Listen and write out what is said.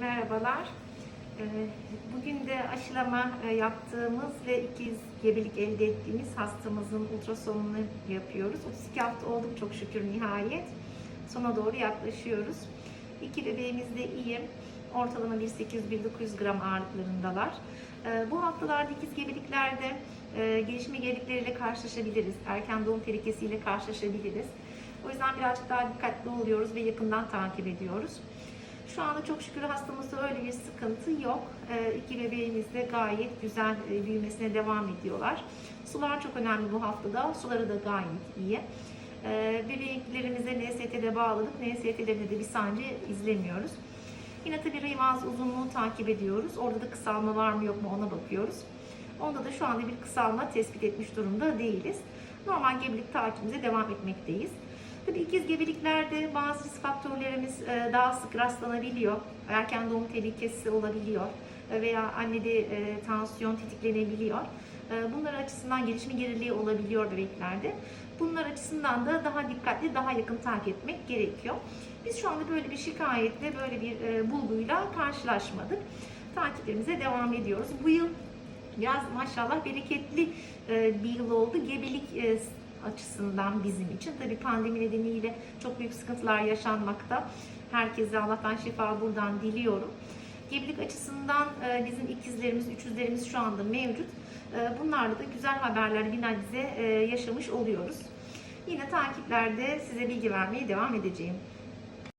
Merhabalar. Ee, Bugün de aşılama e, yaptığımız ve ikiz gebelik elde ettiğimiz hastamızın ultrasonunu yapıyoruz. 32 hafta olduk çok şükür nihayet. Sona doğru yaklaşıyoruz. İki bebeğimiz de iyi. Ortalama 1800-1900 gram ağırlıklarındalar. Ee, Bu haftalarda ikiz gebeliklerde e, gelişme gerilimleriyle karşılaşabiliriz. Erken doğum tehlikesiyle karşılaşabiliriz. O yüzden birazcık daha dikkatli oluyoruz ve yakından takip ediyoruz. Şu anda çok şükür hastamızda öyle bir sıkıntı yok. Ee, iki bebeğimiz de gayet güzel e, büyümesine devam ediyorlar. Sular çok önemli bu haftada. Suları da gayet iyi. Ee, bebeklerimize NST'de bağladık. NST'lerinde de bir sancı izlemiyoruz. Yine tabii rahim ağzı uzunluğu takip ediyoruz. Orada da kısalma var mı yok mu ona bakıyoruz. Onda da şu anda bir kısalma tespit etmiş durumda değiliz. Normal gebelik takibimize devam etmekteyiz. Tabii ikiz gebeliklerde bazı risk faktörlerimiz e, daha sık rastlanabiliyor. Erken doğum tehlikesi olabiliyor E, veya annede e, tansiyon tetiklenebiliyor. Bunlar açısından gelişme geriliği olabiliyor bebeklerde. Bunlar açısından da daha dikkatli, daha yakın takip etmek gerekiyor. Biz şu anda böyle bir şikayetle, böyle bir bulguyla karşılaşmadık. Takiplerimize devam ediyoruz. Bu yıl biraz maşallah bereketli bir yıl oldu. Gebelik açısından bizim için. Tabii pandemi nedeniyle çok büyük sıkıntılar yaşanmakta. Herkese Allah'tan şifa buradan diliyorum. Gebelik açısından e, bizim ikizlerimiz, üçüzlerimiz şu anda mevcut. E, Bunlarla da güzel haberler nebze e, yaşamış oluyoruz. Yine takiplerde size bilgi vermeye devam edeceğim.